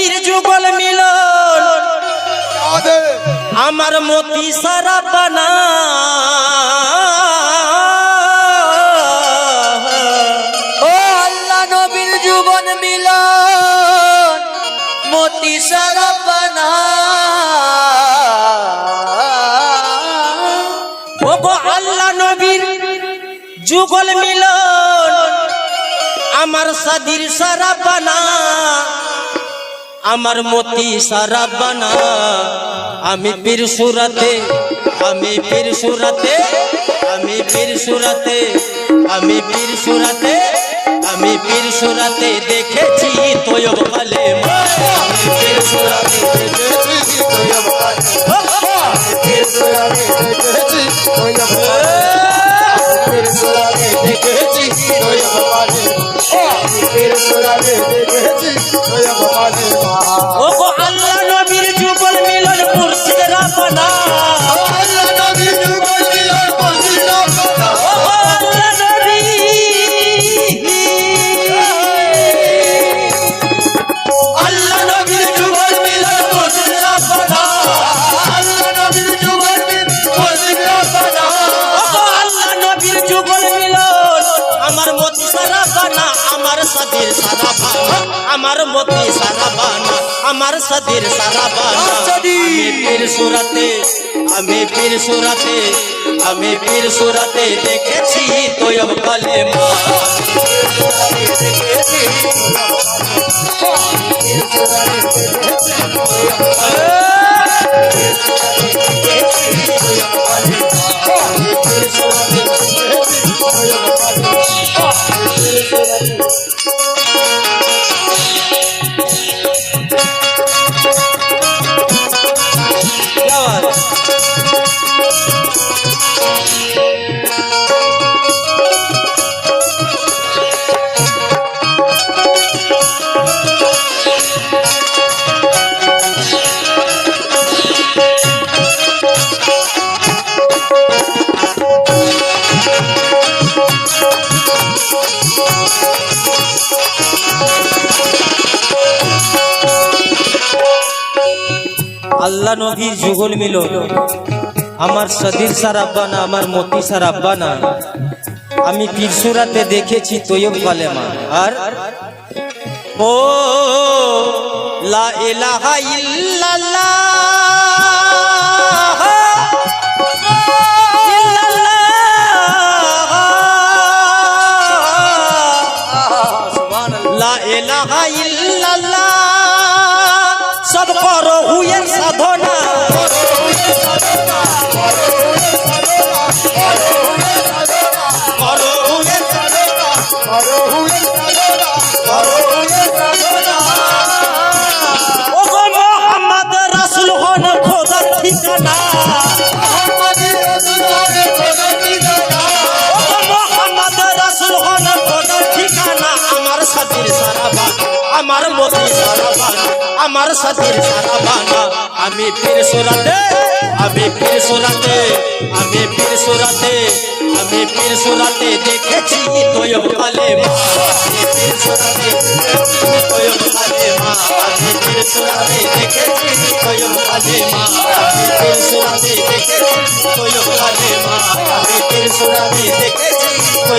নবীর যুগল মিলন। আমার মতি সারা বানা। ও আল্লাহ নবীর যুগন মিলন মতি সারাপানা ও গো আল্লাহ নবীর যুগল মিলন আমার সাদির সারা বানা। আমার মতি সারা বানা। আমি পীর সুরাতে, আমি পীর সুরাতে, আমি পীর সুরাতে, আমি পীর সুরাতে, আমি পীর সুরাতে দেখেছি তোয়ব আমি পীর সুরাতে ও গো আল্লাহ আমার সাদির সারা বানা আমার মতি সারা বানা আমার সাদির সারা বানা। আমি পীর সুরাতে আমি পীর সুরাতে আমি পীর সুরাতে দেখেছি তোয়ব কালেমা। क्या আল্লাহ নবীর যুগল মিলন। আমার সদির সার আব্বানা আমার মতি সার আব্বানা আমি পীরসুরাতে দেখেছি তৈয়ব কালেমা। আর? ও লা ইলাহা ইল্লাল্লাহ। ইল্লাল্লাহ। লা ইলাহা করো হুয়ের সাধনা। গো মোহাম্মদ হন খোদার ঠিকানা। আমার মতি সারাবা আমার সাথীর সারাবানা আমি পীর সুরাতে, আমি পীর সুরাতে, আমি পীর সুরাতে, আমি পীর সুরাতে দেখেছি তোয়ব কালেমা আমি পীর সুরাতে তোয়ব কালেমা আমি পীর সুরাতে দেখেছি তোয়ব কালেমা আমি পীর সুরাতে দেখেছি তোয়ব কালেমা আমি পীর সুরাতে দেখেছি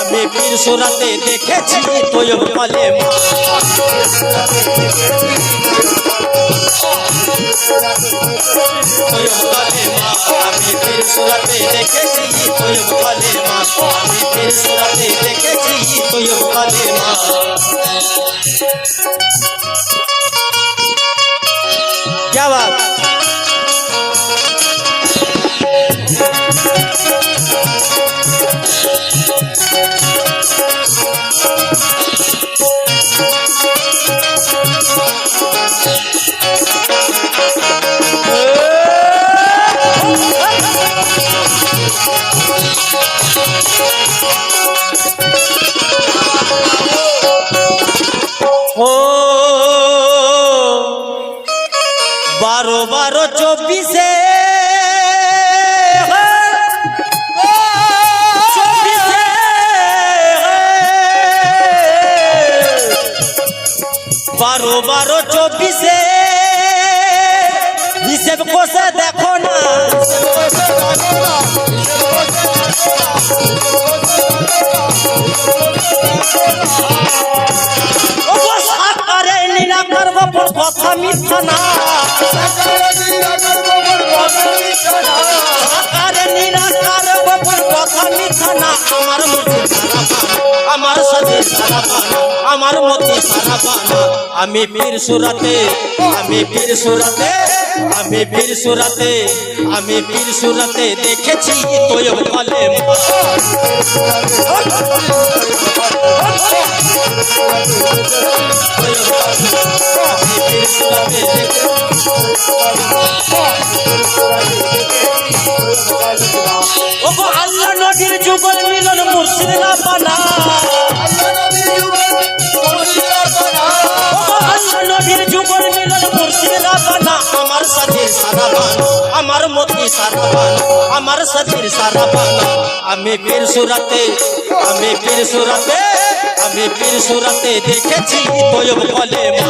আমি পীর সুরাতে দেখেছি তোয়ব কালেমা তোয়ব কালেমা আমি পীর সুরাতে দেখেছি তোয়ব কালেমা আমি পীর সুরাতে দেখেছি তোয়ব কালেমা क्या बात বারো বারো চব্বিশে। হিসেব কষে দেখো না। কথা মিথ্যা না। আমার সাথে সারা আমার মতি সারা আমি বীর সুরাতে, আমি বীর সুরাতে, আমি বীর সুরাতে, আমি বীর সুরাতে দেখেছি দেখেছি ওগো আল্লাহ নদীর যুগল মিলন মুর্শিদ না বানা। সাথীর সারা আমার মতি সারা বানা আমার সাথীর সারা বানা আমি পীর সুরাতে, আমি পীর সুরাতে, আমি পীর সুরাতে দেখেছি তোয়ব বলে মা।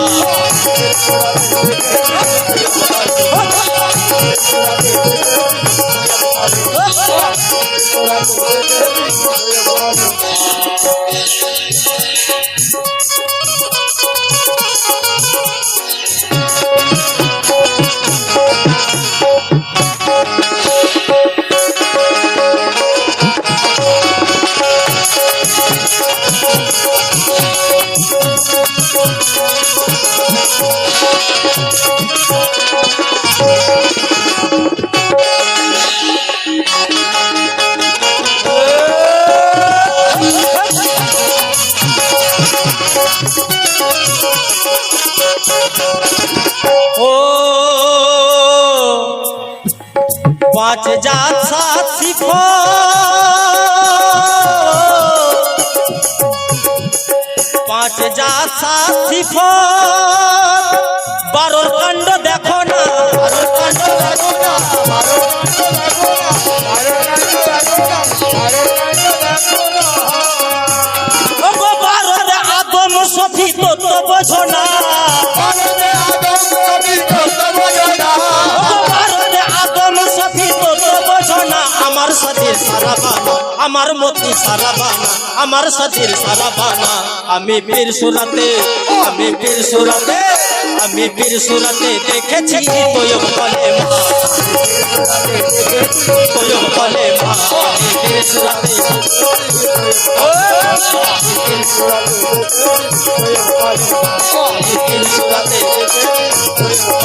ও পাঁচ জাত সাত শিখ পাঁচ জাত সাত শিখ বারোর কাণ্ড দেখো না, বারোর কাণ্ড দেখো না ও বারোর আদম সফি তো তো বোঝো না। আমার সাথীর সারা বানা, আমার মতি সারা বানা, আমার সারা বানা। আমি বীর সুরাতে, আমি বীর সুরাতে, আমি বীর সুরাতে দেখেছি তোয়ব বলে মা। তোয়ব বলে মা। বীর সুরাতে, আমি বীর সুরাতে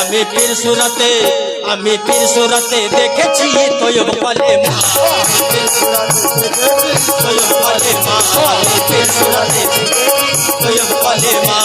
আমি পীর সুরাতে, আমি পীর সুরাতে দেখেছি তোয়ব বলে মা। তোয়ব বলে মা আমি পীর সুরাতে তোয়ব বলে মা।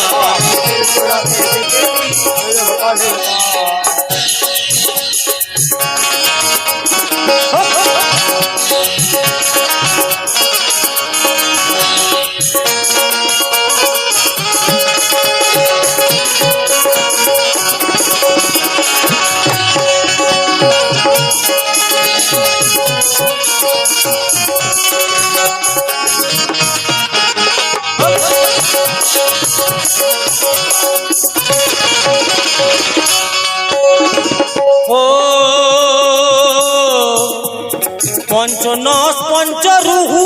পঞ্চনস পঞ্চরুহু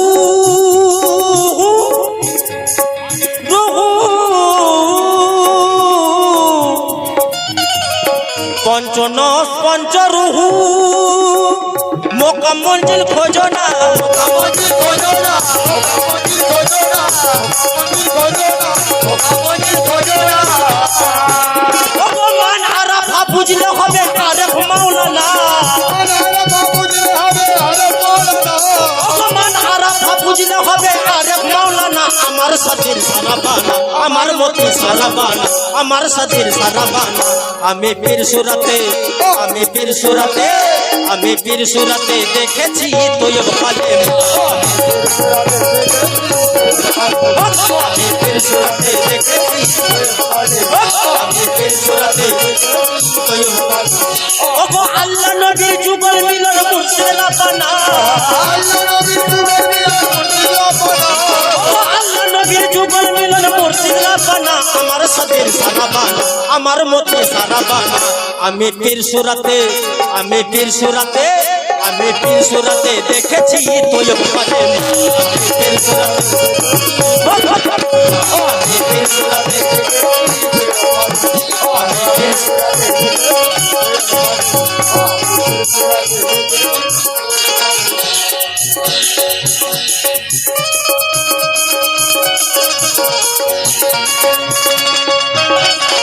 রুহু পঞ্চনস পঞ্চরুহু মোকাম মঞ্জিল খোঁজো না ভগবান আরাফা বুঝলে হবে তারেক মাওলানা হবে আরেক মাওলানা, আমার সাথীর সারা বানা আমার মতি সারা বানা আমার সাথীর সারা বানা আমি আমি পীর সুরাতে, আমি পীর সুরাতে আমি পীর সুরাতে দেখেছি আমি সুরাতে তৈব ওগো আল্লাহ নবীর যুগল আমার সাথীর সারা বানা, আমার মতি সারা বানা। আমি পীর সুরাতে, আমি পীর সুরাতে, আমি পীর সুরাতে দেখেছি আমি পীর পীর আমি পীর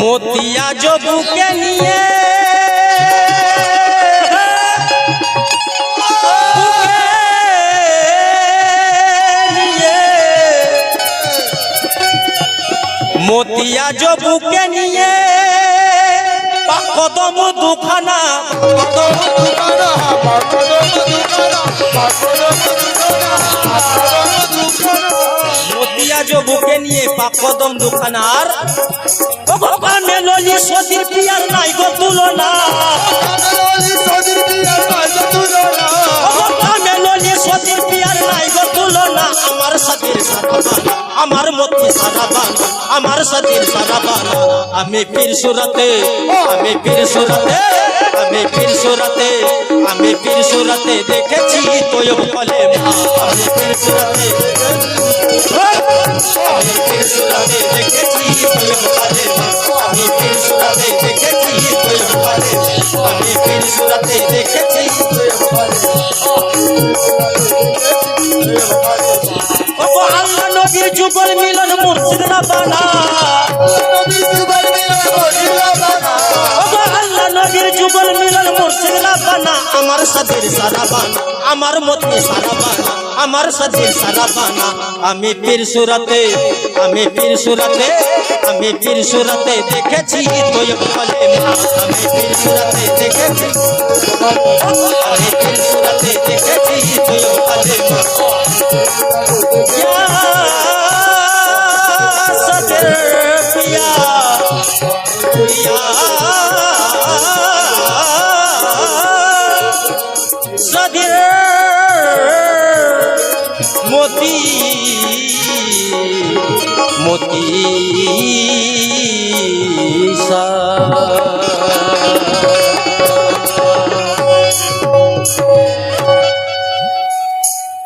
মোতিয়া জবুকে নিয়ে বুকে নিয়ে মতিয়া জবুকে নিয়ে পা- কদম দুখানা কদম মতিয়া জবুকে নিয়ে পা কদম দুখানার কানে ললি সতীর পিয়ার নাই গো তুলনা। কানে ললি সতীর পিয়ার নাই গো তুলনা। আমার সাথীর আমার মতি সারাবানা আমার সাথীর সারাবানা আমি পীর সুরাতে, আমি পীর সুরাতে, আমি পীর সুরাতে, আমি পীর সুরাতে দেখেছি তোয়ব কলে আমি পীর সুরাতে যুগল মিলন মুর্শিদ বানা যুগল মিলন মুর্শিদ বানা আমার সাথীর সারা বানা আমার মতি সারা বানা আমার সাথীর সারা বানা আমি পীর সুরাতে আমি পীর সুরাতে আমি পীর সুরাতে দেখেছি তোয়ব কলে আমি পীর সুরাতে দেখেছি আমি পীর সুরাতে দেখেছি তোয়ব কলে সদর